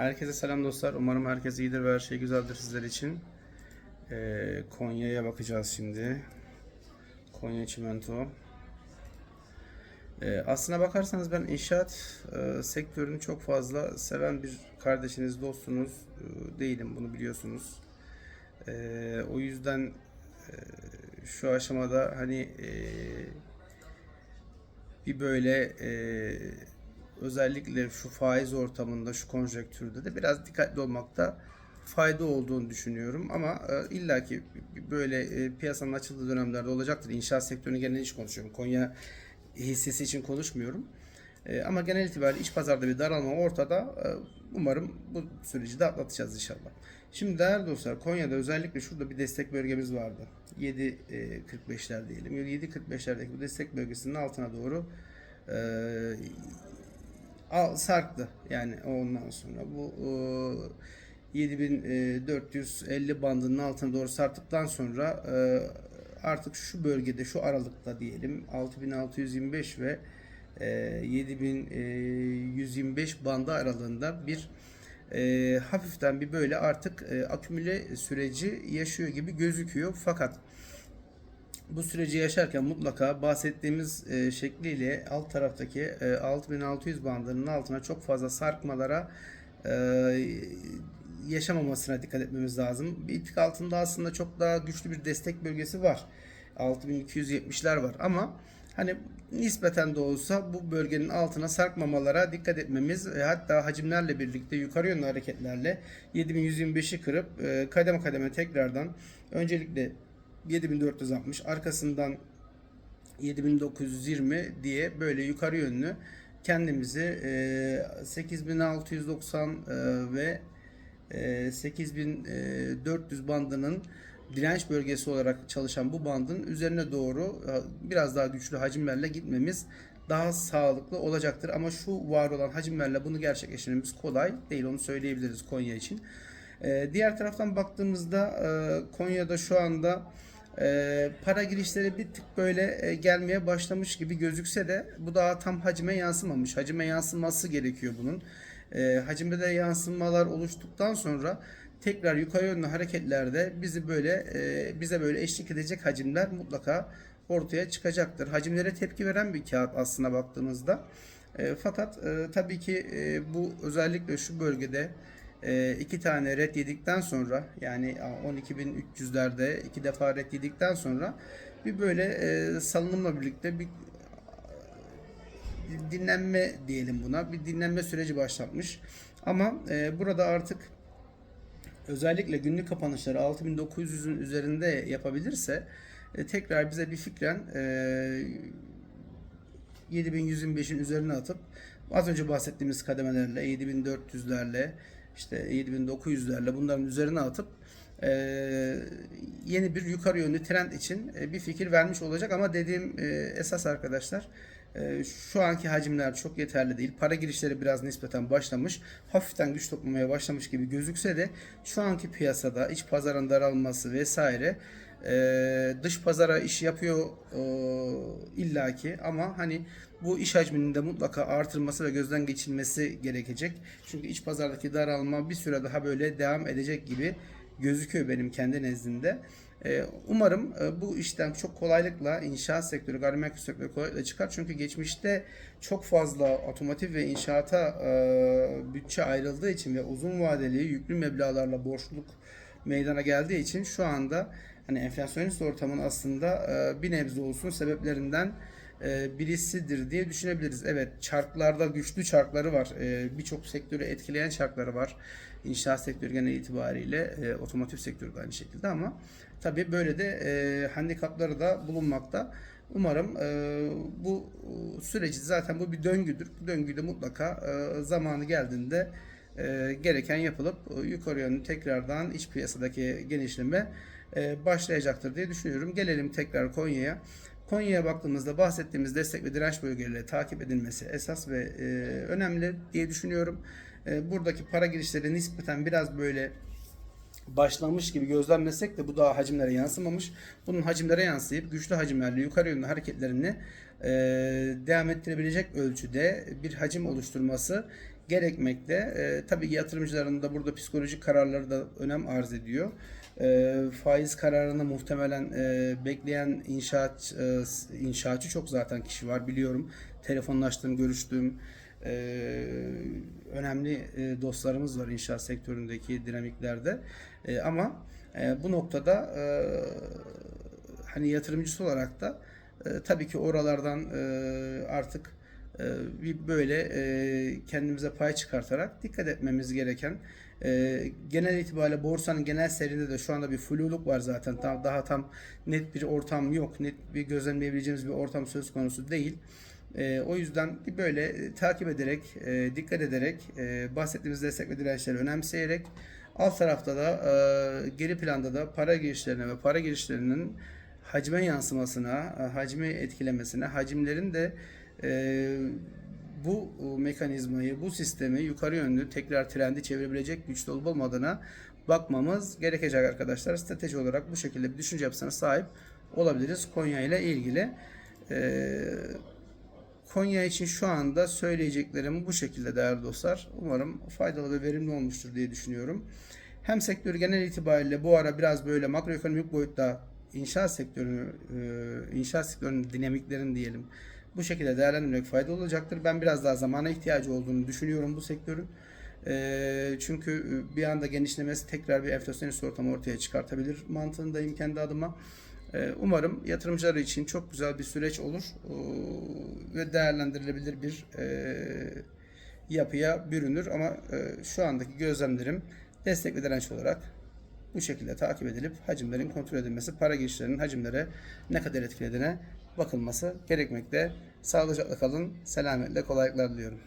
Herkese selam dostlar. Umarım herkes iyidir ve her şey güzeldir sizler için. Ee, Konya'ya bakacağız şimdi. Konya Çimento. Ee, aslına bakarsanız ben inşaat e, sektörünü çok fazla seven bir kardeşiniz, dostunuz e, değilim. Bunu biliyorsunuz. Ee, o yüzden e, şu aşamada hani e, bir böyle e, özellikle şu faiz ortamında, şu konjonktürde de biraz dikkatli olmakta fayda olduğunu düşünüyorum. Ama e, illaki böyle e, piyasanın açıldığı dönemlerde olacaktır. İnşaat sektörünü genel için konuşuyorum. Konya hissesi için konuşmuyorum. E, ama genel itibariyle iç pazarda bir daralma ortada. E, umarım bu süreci de atlatacağız inşallah. Şimdi değerli dostlar Konya'da özellikle şurada bir destek bölgemiz vardı. 7.45'ler diyelim. 7.45'lerdeki bu destek bölgesinin altına doğru e, al, sarktı. Yani ondan sonra bu e, 7450 bandının altına doğru sarktıktan sonra e, artık şu bölgede şu aralıkta diyelim 6625 ve e, 7125 bandı aralığında bir e, hafiften bir böyle artık e, akümüle süreci yaşıyor gibi gözüküyor. Fakat bu süreci yaşarken mutlaka bahsettiğimiz e, şekliyle alt taraftaki e, 6600 bandının altına çok fazla sarkmalara e, yaşamamasına dikkat etmemiz lazım. Bir tık altında aslında çok daha güçlü bir destek bölgesi var. 6270'ler var ama hani nispeten de olsa bu bölgenin altına sarkmamalara dikkat etmemiz ve hatta hacimlerle birlikte yukarı yönlü hareketlerle 7125'i kırıp e, kademe kademe tekrardan öncelikle 7460 arkasından 7920 diye böyle yukarı yönlü kendimizi e, 8690 e, ve e, 8400 bandının direnç bölgesi olarak çalışan bu bandın üzerine doğru e, biraz daha güçlü hacimlerle gitmemiz daha sağlıklı olacaktır. Ama şu var olan hacimlerle bunu gerçekleştirmemiz kolay değil onu söyleyebiliriz Konya için. E, diğer taraftan baktığımızda e, Konya'da şu anda e, para girişleri bir tık böyle e, gelmeye başlamış gibi gözükse de bu daha tam hacime yansımamış. Hacime yansıması gerekiyor bunun. E, hacimde de yansımalar oluştuktan sonra tekrar yukarı yönlü hareketlerde bizi böyle e, bize böyle eşlik edecek hacimler mutlaka ortaya çıkacaktır. Hacimlere tepki veren bir kağıt aslına baktığımızda. E, fakat e, tabii ki bu özellikle şu bölgede e, iki tane red yedikten sonra yani 12.300'lerde iki defa red yedikten sonra bir böyle e, salınımla birlikte bir dinlenme diyelim buna. Bir dinlenme süreci başlatmış. Ama e, burada artık özellikle günlük kapanışları 6900'ün üzerinde yapabilirse e, tekrar bize bir fikren e, 7125'in üzerine atıp az önce bahsettiğimiz kademelerle 7400'lerle işte 7900'lerle bunların üzerine atıp e, yeni bir yukarı yönlü trend için e, bir fikir vermiş olacak ama dediğim e, esas arkadaşlar e, şu anki hacimler çok yeterli değil. Para girişleri biraz nispeten başlamış. Hafiften güç toplamaya başlamış gibi gözükse de şu anki piyasada iç pazarın daralması vesaire e, dış pazara iş yapıyor e, illaki ama hani bu iş hacminin de mutlaka artırılması ve gözden geçilmesi gerekecek. Çünkü iç pazardaki daralma bir süre daha böyle devam edecek gibi gözüküyor benim kendi nezdimde. Ee, Umarım e, bu işten çok kolaylıkla inşaat sektörü, gayrimenkul sektörü kolaylıkla çıkar. Çünkü geçmişte çok fazla otomotiv ve inşaata e, bütçe ayrıldığı için ve uzun vadeli yüklü meblağlarla borçluluk meydana geldiği için şu anda hani enflasyonist ortamın aslında e, bir nebze olsun sebeplerinden e, birisidir diye düşünebiliriz. Evet çarklarda güçlü çarkları var. E, Birçok sektörü etkileyen çarkları var. İnşaat sektörü genel itibariyle e, otomotiv sektörü de aynı şekilde ama tabii böyle de e, handikapları da bulunmakta. Umarım bu süreci zaten bu bir döngüdür. Bu döngüde mutlaka e, zamanı geldiğinde gereken yapılıp e, yukarı yönlü tekrardan iç piyasadaki genişleme başlayacaktır diye düşünüyorum. Gelelim tekrar Konya'ya. Konya'ya baktığımızda bahsettiğimiz destek ve direnç bölgeleri takip edilmesi esas ve e, önemli diye düşünüyorum. E, buradaki para girişleri nispeten biraz böyle başlamış gibi gözlemlesek de bu daha hacimlere yansımamış. Bunun hacimlere yansıyıp güçlü hacimlerle yukarı yönlü hareketlerini e, devam ettirebilecek ölçüde bir hacim oluşturması gerekmekte. E, tabii yatırımcıların da burada psikolojik kararları da önem arz ediyor. E, faiz kararını muhtemelen e, bekleyen inşaat e, inşaatçı çok zaten kişi var biliyorum. Telefonlaştığım, görüştüğüm e, önemli e, dostlarımız var inşaat sektöründeki dinamiklerde. E, ama e, bu noktada e, hani yatırımcısı olarak da e, tabii ki oralardan e, artık bir böyle e, kendimize pay çıkartarak dikkat etmemiz gereken e, genel itibariyle borsanın genel seyrinde de şu anda bir fluluk var zaten. Tam, daha tam net bir ortam yok. Net bir gözlemleyebileceğimiz bir ortam söz konusu değil. E, o yüzden böyle e, takip ederek, e, dikkat ederek, e, bahsettiğimiz destek ve dirençleri önemseyerek alt tarafta da e, geri planda da para girişlerine ve para girişlerinin hacme yansımasına, e, hacmi etkilemesine, hacimlerin de e, bu mekanizmayı, bu sistemi yukarı yönlü tekrar trendi çevirebilecek güçlü olup olmadığına bakmamız gerekecek arkadaşlar. Strateji olarak bu şekilde bir düşünce yapısına sahip olabiliriz Konya ile ilgili. E, Konya için şu anda söyleyeceklerim bu şekilde değerli dostlar. Umarım faydalı ve verimli olmuştur diye düşünüyorum. Hem sektör genel itibariyle bu ara biraz böyle makroekonomik boyutta inşaat sektörünü, e, inşaat sektörünün dinamiklerini diyelim bu şekilde değerlendirmek faydalı olacaktır. Ben biraz daha zamana ihtiyacı olduğunu düşünüyorum bu sektörün. E, çünkü bir anda genişlemesi tekrar bir enflasyonist ortamı ortaya çıkartabilir mantığındayım kendi adıma. E, Umarım yatırımcılar için çok güzel bir süreç olur e, ve değerlendirilebilir bir e, yapıya bürünür. Ama e, şu andaki gözlemlerim destek ve direnç olarak bu şekilde takip edilip hacimlerin kontrol edilmesi, para girişlerinin hacimlere ne kadar etkilediğine bakılması gerekmekte. Sağlıcakla kalın, selametle kolaylıklar diliyorum.